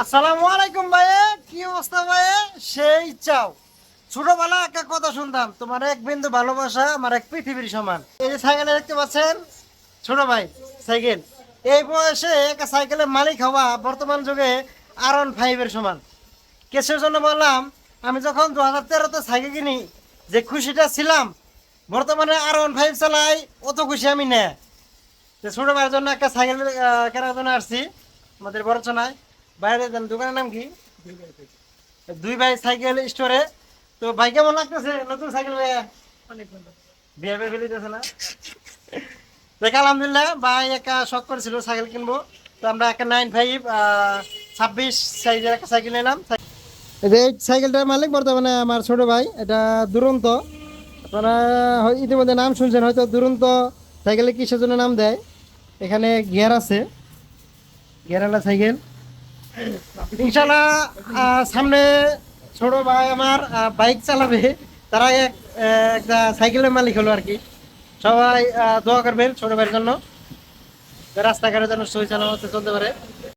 আসসালামু আলাইকুম ভাই কি অবস্থা ভাই সেই চাও। ছোটবেলা একটা কথা শুনতাম, তোমার এক বিন্দু ভালোবাসা, আমার এক পৃথিবীর সমান। এই যে সাইকেলে দেখতে পাচ্ছেন? ছোট ভাই, সাইকেল। এই বয়সে একটা সাইকেলের মালিক হওয়া বর্তমান যুগে আর ওয়ান ফাইভের সমান। কেসের জন্য বললাম, আমি যখন দু হাজার তেরোতে সাইকেল কিনি, যে খুশিটা ছিলাম, বর্তমানে আর ওয়ান ফাইভ চালাই, অত খুশি আমি না। ছোট ভাইয়ের জন্য একটা সাইকেল কেনার জন্য আসছি, আমাদের বড় চনায়। বাইরে যান দোকানের নাম কি? দুই ভাই সাইকেল স্টোরে। তো ভাই কেমন লাগতেছে? নতুন সাইকেল ভাইয়া? বিয়ে বিয়ে ফেলিতেছে না? দেখ আলহামদুলিল্লাহ ভাই একটা শখ করেছিল সাইকেল কিনবো। তো আমরা একটা নাইন ফাইভ ছাব্বিশ সাইজের একটা সাইকেল নিলাম। এই সাইকেলটার মালিক বর্তমানে আমার ছোট ভাই এটা দুরন্ত। আপনারা হয়- ইতিমধ্যে নাম শুনছেন হয়তো দুরন্ত সাইকেলে কিসের জন্য নাম দেয়? এখানে গিয়ার আছে। গিয়ারওয়ালা সাইকেল। ইনশাল্লাহ সামনে ছোট ভাই আমার বাইক চালাবে। তারা এক একটা সাইকেলের মালিক হলো আর কি। সবাই দোয়া করবেন ছোট ভাইয়ের জন্য। রাস্তাঘাটে যেন সই চালানো চলতে পারে।